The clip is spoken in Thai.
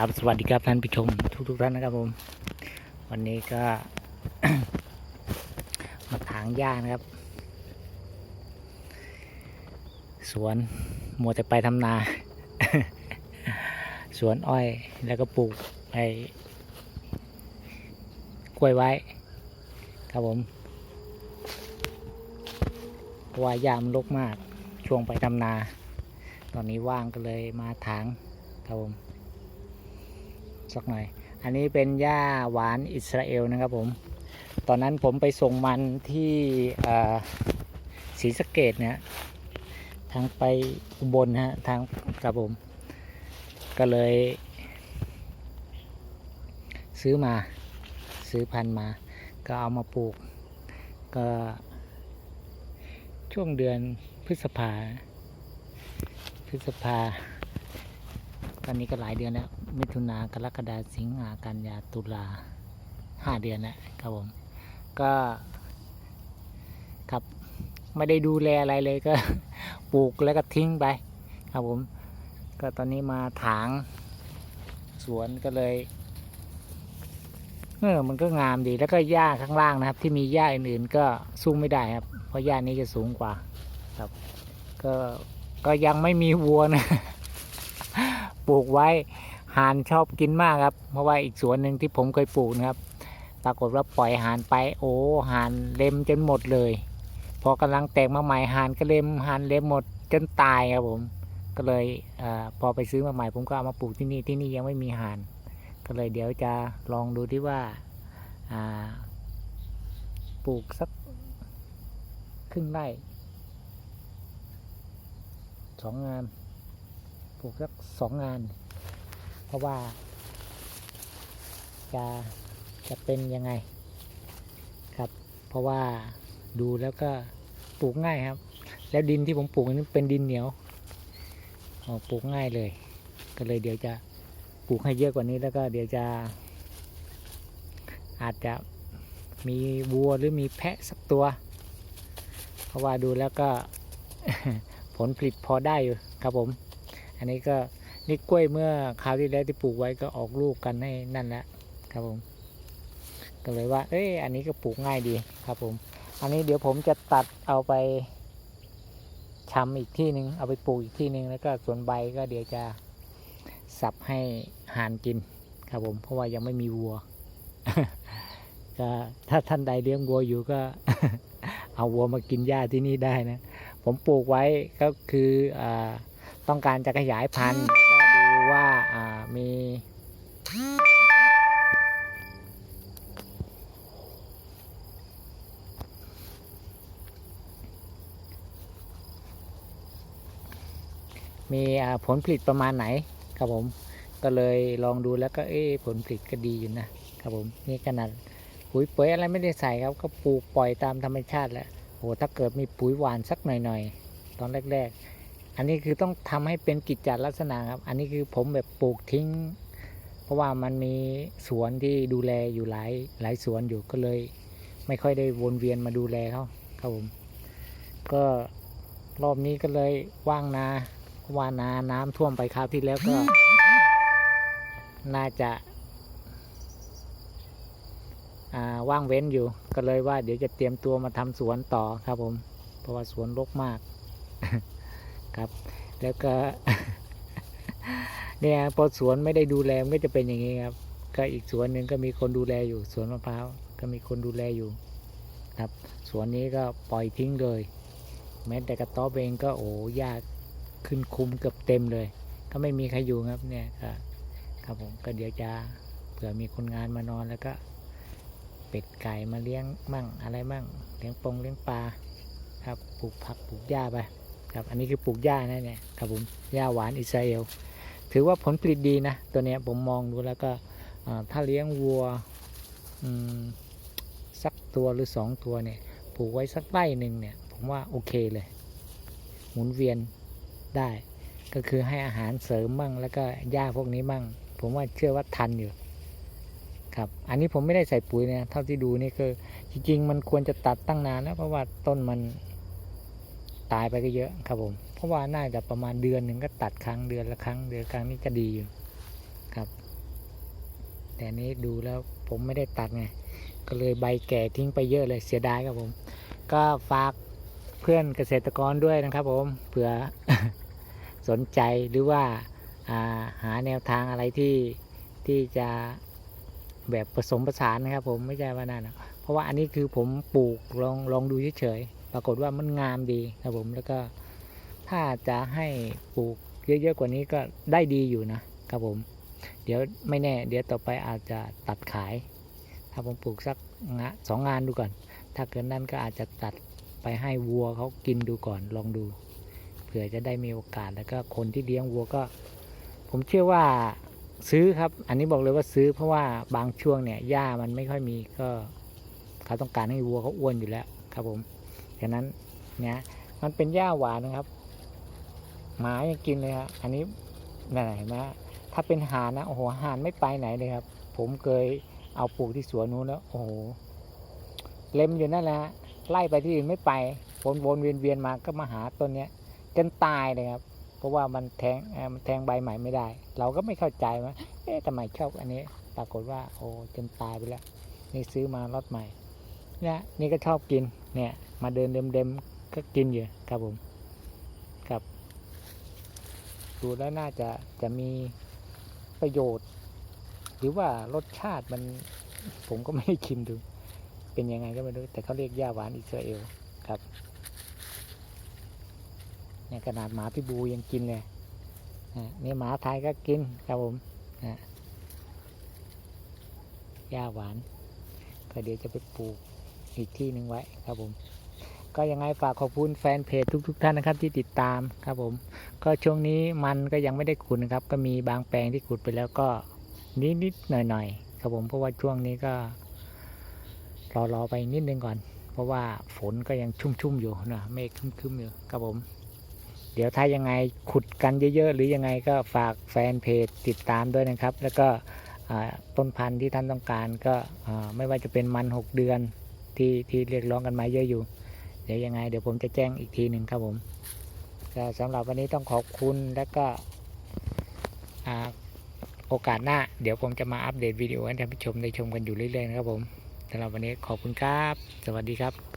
ครับสวัสดีครับท่านผู้ชมทุกๆท่านนะครับผม วันนี้ก็ มาถางหญ้านะครับ สวนมัวแต่ไปทำนา สวนอ้อยแล้วก็ปลูกไอ้กล้วยไว้ครับผมเพราะว่าหญ้ามันรกมากช่วงไปทำนา ตอนนี้ว่างก็เลยมาถางครับผม สักหน่อย อันนี้เป็นหญ้าหวานอิสราเอลนะครับผม ตอนนั้นผมไปส่งมันที่ศรีสะเกดเนี่ยทางไปอุบลนะฮะทางครับผม ก็เลย ซื้อมาซื้อพันธุ์มา ก็เอามาปลูก ก็ ช่วงเดือนพฤษภา พฤษภา ตอนนี้ก็หลายเดือนแล้ว มิถุนากรกฎาสิงหากันยาตุลาห้าเดือนแล้วครับผม ก็ครับไม่ได้ดูแลอะไรเลยก็ปลูกแล้วก็ทิ้งไป ครับผม ก็ตอนนี้มาถางสวนก็เลยเออมันก็งามดีแล้วก็หญ้าข้างล่างนะครับ ที่มีหญ้าอื่นๆ ก็สู้ไม่ได้ครับ เพราะหญ้านี้จะสูงกว่า ครับ ก็ก็ยังไม่มีวัวนะ ปลูกไว้ห่านชอบกินมากครับเพราะว่าอีกสวนหนึ่งที่ผมเคยปลูกนะครับ ปรากฏว่าปล่อยห่านไปโอ้ห่านเล็มจนหมดเลย พอกำลังแตกมาใหม่ห่านก็เล็มห่านเล็มหมดจนตายครับผมก็เลยอพอไปซื้อมาใหม่ผมก็เอามาปลูกที่นี่ที่นี่ยังไม่มีห่าน ก็เลยเดี๋ยวจะลองดูที่ว่าปลูกสักครึ่งไร่สองงาน ลูกสักสองงาน เพราะว่า จะจะเป็นยังไง ครับ เพราะว่าดูแล้วก็ปลูกง่ายครับ แล้วดินที่ผมปลูกนี้เป็นดินเหนียวอ๋อปลูกง่ายเลย ก็เลยเดี๋ยวจะปลูกให้เยอะกว่านี้แล้วก็เดี๋ยวจะ อาจจะมีวัวหรือมีแพะสักตัว เพราะว่าดูแล้วก็ผลผลิตพอได้อยู่ครับผม อันนี้ก็นี่กล้วยเมื่อคราวที่แล้วที่ปลูกไว้ก็ออกลูกกันให้นั่นแหละครับผม ก็เลยว่า เอ้ยอันนี้ก็ปลูกง่ายดีครับผม อันนี้เดี๋ยวผมจะตัดเอาไปชำอีกที่หนึ่งเอาไปปลูกอีกที่หนึ่งแล้วก็ส่วนใบก็เดี๋ยวจะสับให้ห่านกินครับผม เพราะว่ายังไม่มีวัวก็ถ้าท่านใดเลี้ยงวัวอยู่ก็ เอาวัวมากินหญ้าที่นี่ได้นะ ผมปลูกไว้ก็คืออ่า ต้องการจะขยายพันธุ์แล้วก็ดูว่าอ่ามีมีอ่าผลผลิตประมาณไหนครับผม ก็เลยลองดูแล้วก็เอ๊ะผลผลิตก็ดีอยู่นะครับผมนี่ขนาดปุ๋ยเปุ๋ยอะไรไม่ได้ใส่ครับ ก็ปลูกปล่อยตามธรรมชาติแหละโอ้ถ้าเกิดมีปุ๋ยหวานสักหน่อยๆ ตอนแรก ๆ อันนี้คือต้องทำให้เป็นกิจจลักษณะครับ อันนี้คือผมแบบปลูกทิ้ง เพราะว่ามันมีสวนที่ดูแลอยู่หลายหลายสวนอยู่ก็เลย ไม่ค่อยได้วนเวียนมาดูแลเขาครับผม ก็รอบนี้ก็เลยว่างนาว่านาน้ำท่วมไปคราวที่แล้วก็ น่าจะาว่างเว้นอยู่ก็เลยว่าเดี๋ยวจะเตรียมตัวมาทำสวนต่อครับผม เพราะว่าสวนรกมาก ครับ แล้วก็ เนี่ยพอสวนไม่ได้ดูแลมันก็จะเป็นอย่างนี้ครับ ก็อีกสวนหนึ่งก็มีคนดูแลอยู่ สวนมะพร้าวก็มีคนดูแลอยู่ ครับ สวนนี้ก็ปล่อยทิ้งเลย แม้แต่กระต๊อบเองก็โอ้ยากขึ้นคุมเกือบเต็มเลย ก็ไม่มีใครอยู่ครับ เนี่ยก็ครับผมก็เดี๋ยวจะเผื่อมีคนงานมานอนแล้วก็ เป็ดไก่มาเลี้ยงมั่งอะไรมั่ง เลี้ยงปงเลี้ยงปลาครับปลูกผักปลูกหญ้าไป ครับอันนี้คือปลูกหญ้านะเนี่ยครับผมหญ้าหวานอิสราเอลถือว่าผลผลิตดีนะ ตัวเนี้ยผมมองดูแล้วก็ถ้าเลี้ยงวัวสักตัวหรือสองตัวเนี่ยปลูกไว้สักไร่หนึ่งเนี่ยผมว่าโอเคเลย หมุนเวียนได้ก็คือให้อาหารเสริมมั่งแล้วก็หญ้าพวกนี้มั่ง ผมว่าเชื่อว่าทันอยู่ครับอันนี้ผมไม่ได้ใส่ปุ๋ยนะเท่าที่ดูนี่คือจริงๆ มันควรจะตัดตั้งนานแล้วเพราะว่าต้นมัน ตายไปก็เยอะครับผม เพราะว่าน่าจะประมาณเดือนหนึ่งก็ตัดครั้งเดือนละครั้งเดือนครั้งนี่ก็ดีอยู่ครับ แต่นี้ดูแล้วผมไม่ได้ตัดไงก็เลยใบแก่ทิ้งไปเยอะเลยเสียดายครับผม ก็ฝากเพื่อนเกษตรกรด้วยนะครับผมเผื่อสนใจหรือว่าาหาแนวทางอะไรที่ที่จะแบบผสมผสานนะครับผมไม่ใช่ว่านั่นนะเพราะว่าอันนี้คือผมปลูกลองลองดูเฉยๆ ปรากฏว่ามันงามดีครับผมแล้วก็ถ้าจะให้ปลูกเยอะๆกว่านี้ก็ได้ดีอยู่นะครับผม เดี๋ยวไม่แน่ เดี๋ยวต่อไปอาจจะตัดขาย ถ้าผมปลูกสักงะสองงานดูก่อน ถ้าเกินนั้นก็อาจจะตัดไปให้วัวเขากินดูก่อนลองดูเผื่อจะได้มีโอกาสแล้วก็คนที่เลี้ยงวัวก็ ผมเชื่อว่าซื้อครับ อันนี้บอกเลยว่าซื้อเพราะว่าบางช่วงเนี่ยหญ้ามันไม่ค่อยมีก็เขาต้องการให้วัวเขาอ้วนอยู่แล้วครับผม ฉะนั้นเนี่ยมันเป็นหญ้าหวานนะครับ หมายังกินเลยครับอันนี้นั่นเห็นไหมฮะถ้าเป็นห่านนะโอ้โหห่านไม่ไปไหนเลยครับ ผมเคยเอาปลูกที่สวนนู้นแล้วโอ้โหเล็มอยู่นั่นแหละไล่ไปที่อื่นไม่ไปวนวนเวียนเวียนมาก็มาหาต้นเนี้ยจนตายเลยครับ เพราะว่ามันแทงมันแทงใบใหม่ไม่ได้ เราก็ไม่เข้าใจว่าเอ๊ะทำไมชอบอันนี้ ปรากฏว่า โอ้จนตายไปแล้ว นี่ซื้อมารถใหม่ เนี่ยนี่ก็ชอบกินเนี่ย มาเดินเดิมๆก็กินอยู่ครับผมครับ ดูแล้วน่าจะจะมีประโยชน์ หรือว่ารสชาติมันผมก็ไม่ได้ชิมดู เป็นยังไงก็ไม่รู้ แต่เขาเรียกย่าหวานอิสราเอลครับเนี่ยขนาดหมาพิบูยังกินเลยอะนี่หมาไทยก็กินครับผมอะหญ้าหวาน ก็เดี๋ยวจะไปปลูก อีกที่หนึ่งไว้ครับผมก็ยังไงฝากขอบคุณแฟนเพจทุกๆท่านนะครับที่ติดตามครับผม ก็ช่วงนี้มันก็ยังไม่ได้ขุดนะครับ ก็มีบางแปลงที่ขุดไปแล้วก็นิดๆหน่อยๆครับผมเพราะว่าช่วงนี้ก็รอรอไปนิดนึงก่อน เพราะว่าฝนก็ยังชุ่มๆอยู่นะเมฆคึ้มๆอยู่ครับผม เดี๋ยวถ้ายังไงขุดกันเยอะๆ หรือยังไงก็ฝากแฟนเพจติดตามด้วยนะครับ แล้วก็ต้นพันธุ์ที่ท่านต้องการก็ไม่ว่าจะเป็นมัน 6 เดือน ที่ที่เรียกร้องกันมาเยอะอยู่ เดี๋ยวยังไง เดี๋ยวผมจะแจ้งอีกทีหนึ่งครับผมก็สำหรับวันนี้ต้องขอบคุณแล้วก็อโอกาสหน้า เดี๋ยวผมจะมาอัปเดตวิดีโอให้ท่านผู้ชมได้ชมกันอยู่เรื่อยๆนะครับผมสำหรับวันนี้ขอบคุณครับ สวัสดีครับ